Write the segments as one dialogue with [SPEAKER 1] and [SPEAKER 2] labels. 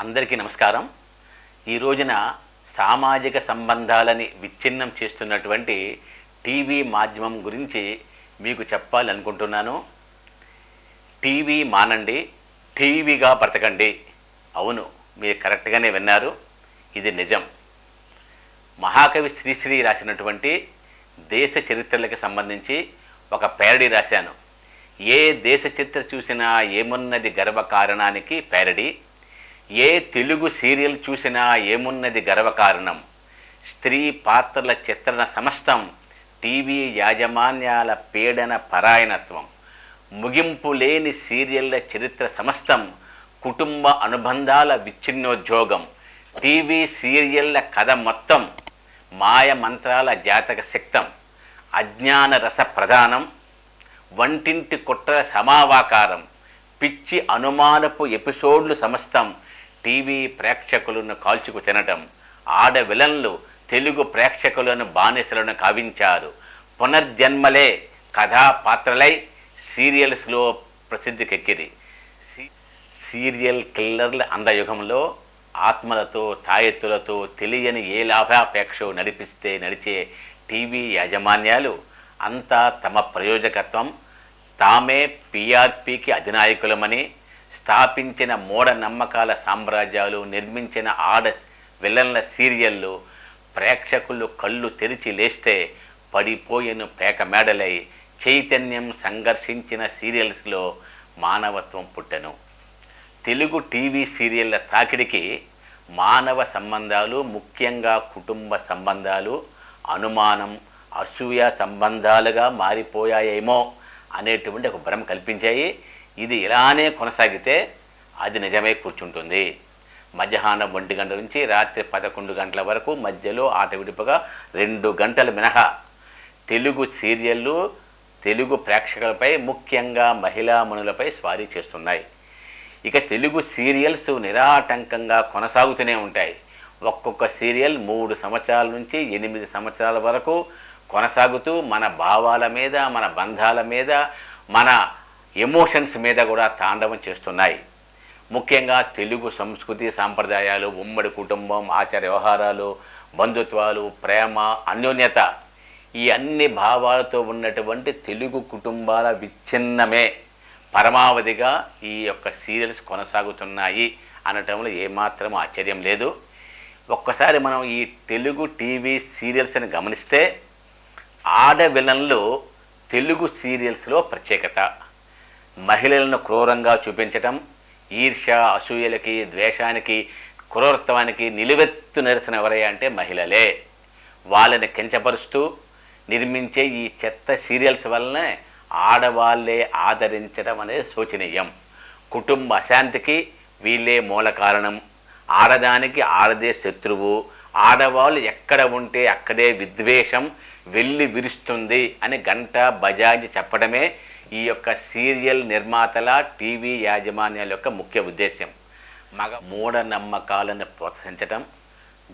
[SPEAKER 1] అందరికీ నమస్కారం. ఈ రోజున సామాజిక సంబంధాలని విచ్ఛిన్నం చేస్తున్నటువంటి టీవీ మాధ్యమం గురించి మీకు చెప్పాలనుకుంటున్నాను. టీవీ మానండి టీవీగా బ్రతకండి. అవును మీరు కరెక్ట్గానే విన్నారు. ఇది నిజం. మహాకవి శ్రీశ్రీ రాసినటువంటి దేశ చరిత్రలకు సంబంధించి ఒక పేరడీ రాశాను. ఏ దేశ చరిత్ర చూసినా ఏమున్నది గర్వకారణానికి పేరడీ ఏ తెలుగు సీరియల్ చూసినా ఏమున్నది గర్వకారణం స్త్రీ పాత్రల చిత్రణ సమస్తం టీవీ యాజమాన్యాల పీడన పరాయణత్వం. ముగింపు లేని సీరియళ్ళ చరిత్ర సమస్తం కుటుంబ అనుబంధాల విచ్ఛిన్నోద్యోగం. టీవీ సీరియళ్ళ కథ మొత్తం మాయ మంత్రాల జాతక శక్తం. అజ్ఞాన రస ప్రధానం. వంటింటి కుట్ర సమావాకారం. పిచ్చి అనుమానపు ఎపిసోడ్లు సమస్తం టీవీ ప్రేక్షకులను కాల్చుకు తినటం ఆడ విలన్లు తెలుగు ప్రేక్షకులను బానిసలను కావించారు. పునర్జన్మలే కథా పాత్రలై సీరియల్స్లో ప్రసిద్ధికెక్కిరి. సీరియల్ కిల్లర్ల అందయుగంలో ఆత్మలతో తాయెత్తులతో తెలియని ఏ లాభాపేక్ష నడిపిస్తే నడిచే టీవీ యాజమాన్యాలు అంతా తమ ప్రయోజకత్వం. తామే పిఆర్పికి అధినాయకులమని స్థాపించిన మూఢనమ్మకాల సామ్రాజ్యాలు నిర్మించిన ఆడ విలన్ల సీరియళ్ళు ప్రేక్షకులు కళ్ళు తెరిచి లేస్తే పడిపోయిన పేక మేడలై చైతన్యం సంఘర్షించిన సీరియల్స్లో మానవత్వం పుట్టెను. తెలుగు టీవీ సీరియళ్ళ తాకిడికి మానవ సంబంధాలు ముఖ్యంగా కుటుంబ సంబంధాలు అనుమానం అసూయ సంబంధాలుగా మారిపోయాయేమో అనేటువంటి ఒక భ్రమ కల్పించాయి. ఇది ఇలానే కొనసాగితే అది నిజమే కూర్చుంటుంది. మధ్యాహ్నం ఒంటి గంటల నుంచి రాత్రి పదకొండు గంటల వరకు మధ్యలో ఆటవిడుపుగా రెండు గంటలు మినహా తెలుగు సీరియళ్ళు తెలుగు ప్రేక్షకులపై ముఖ్యంగా మహిళా మనులపై స్వారీ చేస్తున్నాయి. ఇక తెలుగు సీరియల్స్ నిరాటంకంగా కొనసాగుతూనే ఉంటాయి. ఒక్కొక్క సీరియల్ మూడు సంవత్సరాల నుంచి ఎనిమిది సంవత్సరాల వరకు కొనసాగుతూ మన భావాల మీద మన బంధాల మీద మన ఎమోషన్స్ మీద కూడా తాండవం చేస్తున్నాయి. ముఖ్యంగా తెలుగు సంస్కృతి సాంప్రదాయాలు ఉమ్మడి కుటుంబం ఆచార వ్యవహారాలు బంధుత్వాలు ప్రేమ అన్యోన్యత ఈ అన్ని భావాలతో ఉన్నటువంటి తెలుగు కుటుంబాల విచ్ఛిన్నమే. పరమావధిగా ఈ యొక్క సీరియల్స్ కొనసాగుతున్నాయి అనటంలో ఏమాత్రం ఆశ్చర్యం లేదు. ఒక్కసారి మనం ఈ తెలుగు టీవీ సీరియల్స్ని గమనిస్తే ఆడ విలన్లు తెలుగు సీరియల్స్లో ప్రత్యేకత. మహిళలను క్రూరంగా చూపించటం ఈర్ష్య అసూయలకి ద్వేషానికి క్రూరత్వానికి నిలువెత్తు నిరసన ఎవరయ్యా అంటే మహిళలే. వాళ్ళని కించపరుస్తూ నిర్మించే ఈ చెత్త సీరియల్స్ వల్లనే ఆడవాళ్ళే ఆదరించడం అనేది శోచనీయం. కుటుంబ అశాంతికి వీళ్ళే మూల కారణం. ఆడదానికి ఆడదే శత్రువు. ఆడవాళ్ళు ఎక్కడ ఉంటే అక్కడే విద్వేషం వెళ్ళి విరుస్తుంది అని గంట బజాజ్ చెప్పడమే ఈ యొక్క సీరియల్ నిర్మాతల టీవీ యాజమాన్యాల యొక్క ముఖ్య ఉద్దేశ్యం. మగ మూఢనమ్మకాలను ప్రోత్సహించటం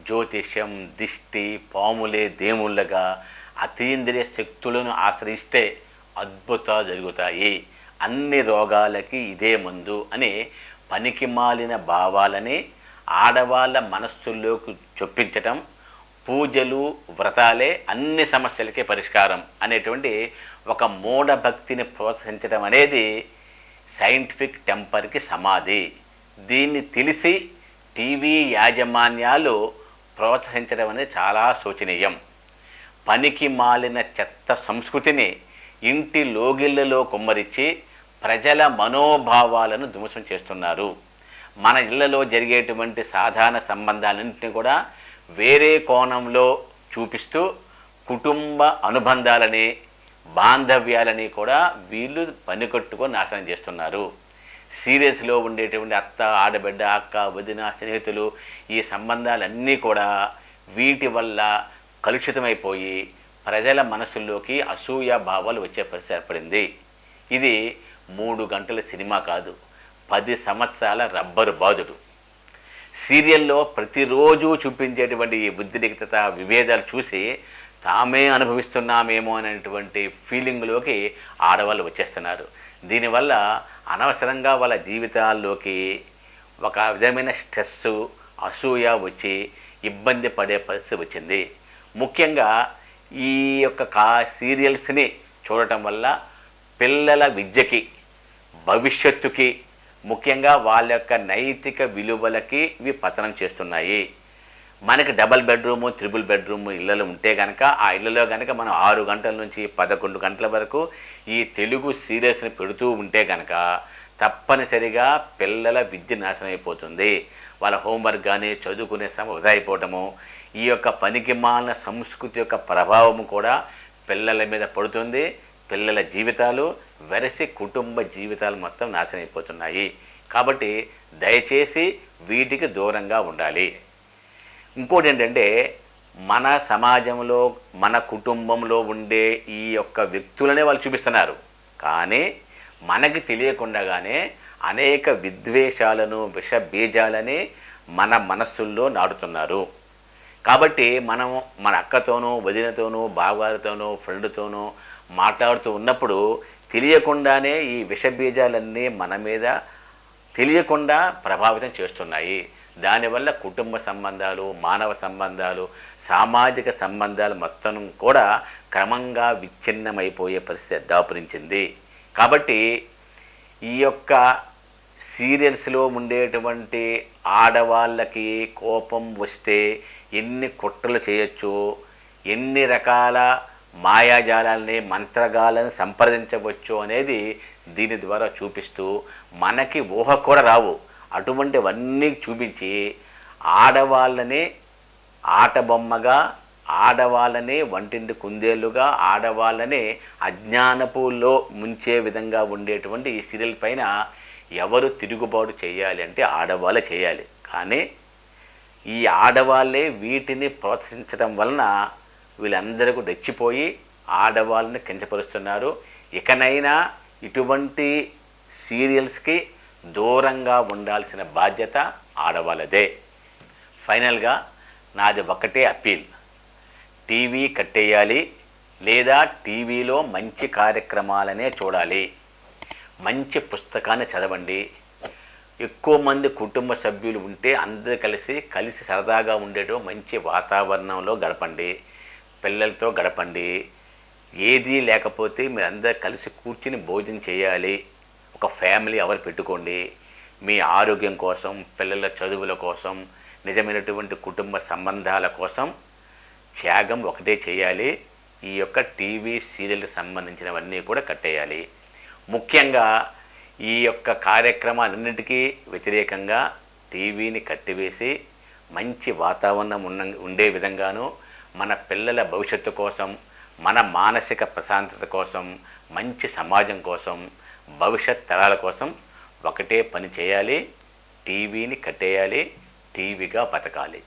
[SPEAKER 1] జ్యోతిష్యం దిష్టి పాములే దేవుళ్ళగా అతీంద్రియ శక్తులను ఆశ్రయిస్తే అద్భుతాలు జరుగుతాయి. అన్ని రోగాలకి ఇదే మందు అని పనికి మాలిన భావాలని ఆడవాళ్ళ మనస్సుల్లోకి చొప్పించటం పూజలు వ్రతాలే అన్ని సమస్యలకే పరిష్కారం అనేటువంటి ఒక మూఢభక్తిని ప్రోత్సహించడం అనేది సైంటిఫిక్ టెంపర్కి సమాధి. దీన్ని తెలిసి టీవీ యాజమాన్యాలు ప్రోత్సహించడం అనేది చాలా శోచనీయం. పనికి మాలిన చెత్త సంస్కృతిని ఇంటి లోగిళ్ళలో కుమ్మరించి ప్రజల మనోభావాలను ధ్వంసం చేస్తున్నారు. మన ఇళ్ళలో జరిగేటువంటి సాధారణ సంబంధాలన్నింటినీ కూడా వేరే కోణంలో చూపిస్తూ కుటుంబ అనుబంధాలని బాంధవ్యాలని కూడా వీళ్ళు పనికట్టుకొని నాశనం చేస్తున్నారు. సీరియస్లో ఉండేటువంటి అత్త ఆడబిడ్డ అక్క వదిన స్నేహితులు ఈ సంబంధాలన్నీ కూడా వీటి వల్ల కలుషితమైపోయి ప్రజల మనసుల్లోకి అసూయ భావాలు వచ్చే పరిస్థితి ఏర్పడింది. ఇది మూడు గంటల సినిమా కాదు పది సంవత్సరాల రబ్బరు బాదుడు. సీరియల్లో ప్రతిరోజు చూపించేటువంటి ఈ బుద్ధిరిక్తత విభేదాలు చూసి తామే అనుభవిస్తున్నామేమో అనేటువంటి ఫీలింగ్లోకి ఆడవాళ్ళు వచ్చేస్తున్నారు. దీనివల్ల అనవసరంగా వాళ్ళ జీవితాల్లోకి ఒక విధమైన స్ట్రెస్ అసూయ వచ్చి ఇబ్బంది పడే పరిస్థితి వచ్చింది. ముఖ్యంగా ఈ యొక్క కా సీరియల్స్ని చూడటం వల్ల పిల్లల విద్యకి భవిష్యత్తుకి ముఖ్యంగా వాళ్ళ యొక్క నైతిక విలువలకి ఇవి పతనం చేస్తున్నాయి. మనకి డబల్ బెడ్రూము త్రిబుల్ బెడ్రూమ్ ఇళ్ళలు ఉంటే కనుక ఆ ఇళ్ళలో కనుక మనం ఆరు గంటల నుంచి పదకొండు గంటల వరకు ఈ తెలుగు సీరియల్స్ని పెడుతూ ఉంటే కనుక తప్పనిసరిగా పిల్లల విద్య నాశనం అయిపోతుంది. వాళ్ళ హోంవర్క్ కానీ చదువుకునే సమ వృధా అయిపోవటము ఈ యొక్క పనికిమాలిన సంస్కృతి యొక్క ప్రభావం కూడా పిల్లల మీద పడుతుంది. పిల్లల జీవితాలు వెరసి కుటుంబ జీవితాలు మొత్తం నాశనం అయిపోతున్నాయి. కాబట్టి దయచేసి వీటికి దూరంగా ఉండాలి. ఇంకోటి ఏంటంటే మన సమాజంలో మన కుటుంబంలో ఉండే ఈ యొక్క వ్యక్తులనే వాళ్ళు చూపిస్తున్నారు. కానీ మనకి తెలియకుండానే అనేక విద్వేషాలను విష బీజాలని మన మనస్సుల్లో నాటుతున్నారు. కాబట్టి మనం మన అక్కతోనూ వదినతోనూ బావగారితోనూ ఫ్రెండ్తోనూ మాట్లాడుతూ ఉన్నప్పుడు తెలియకుండానే ఈ విష బీజాలన్నీ మన మీద తెలియకుండా ప్రభావితం చేస్తున్నాయి. దానివల్ల కుటుంబ సంబంధాలు మానవ సంబంధాలు సామాజిక సంబంధాలు మొత్తం కూడా క్రమంగా విచ్ఛిన్నమైపోయే పరిస్థితి దాపురించింది. కాబట్టి ఈ యొక్క సీరియల్స్లో ఉండేటువంటి ఆడవాళ్ళకి కోపం వస్తే ఎన్ని కుట్రలు చేయొచ్చు ఎన్ని రకాల మాయాజాలాల్ని మంత్రగాలను సంప్రదించవచ్చు అనేది దీని ద్వారా చూపిస్తూ మనకి ఊహ కూడా రావు. అటువంటివన్నీ చూపించి ఆడవాళ్ళని ఆటబొమ్మగా ఆడవాళ్ళని వంటింటి కుందేళ్ళుగా ఆడవాళ్ళని అజ్ఞానపులో ముంచే విధంగా ఉండేటువంటి ఈ సీరియల్ పైన ఎవరు తిరుగుబాటు చేయాలి అంటే ఆడవాళ్ళే చేయాలి. కానీ ఈ ఆడవాళ్ళే వీటిని ప్రోత్సహించడం వలన వీళ్ళందరికీ రెచ్చిపోయి ఆడవాళ్ళని కించపరుస్తున్నారు. ఇకనైనా ఇటువంటి సీరియల్స్కి దూరంగా ఉండాల్సిన బాధ్యత ఆడవాళ్ళదే. ఫైనల్గా నాది ఒకటే అప్పీల్. టీవీ కట్టేయాలి లేదా టీవీలో మంచి కార్యక్రమాలనే చూడాలి. మంచి పుస్తకాన్ని చదవండి. ఎక్కువ మంది కుటుంబ సభ్యులు ఉంటే అందరూ కలిసి కలిసి సరదాగా ఉండేటో మంచి వాతావరణంలో గడపండి. పిల్లలతో గడపండి. ఏదీ లేకపోతే మీరు అందరు కలిసి కూర్చుని భోజనం చేయాలి. ఒక ఫ్యామిలీ అవర్ పెట్టుకోండి. మీ ఆరోగ్యం కోసం పిల్లల చదువుల కోసం నిజమైనటువంటి కుటుంబ సంబంధాల కోసం త్యాగం ఒకటే చేయాలి. ఈ యొక్క టీవీ సీరియల్కి సంబంధించినవన్నీ కూడా కట్టేయాలి. ముఖ్యంగా ఈ యొక్క కార్యక్రమాలన్నింటికీ వ్యతిరేకంగా టీవీని కట్టివేసి మంచి వాతావరణం ఉన్న ఉండే విధంగాను మన పిల్లల భవిష్యత్తు కోసం మన మానసిక ప్రశాంతత కోసం మంచి సమాజం కోసం భవిష్యత్ తరాల కోసం ఒకటే పని చేయాలి టీవీని కట్టేయాలి టీవీగా బతకాలి.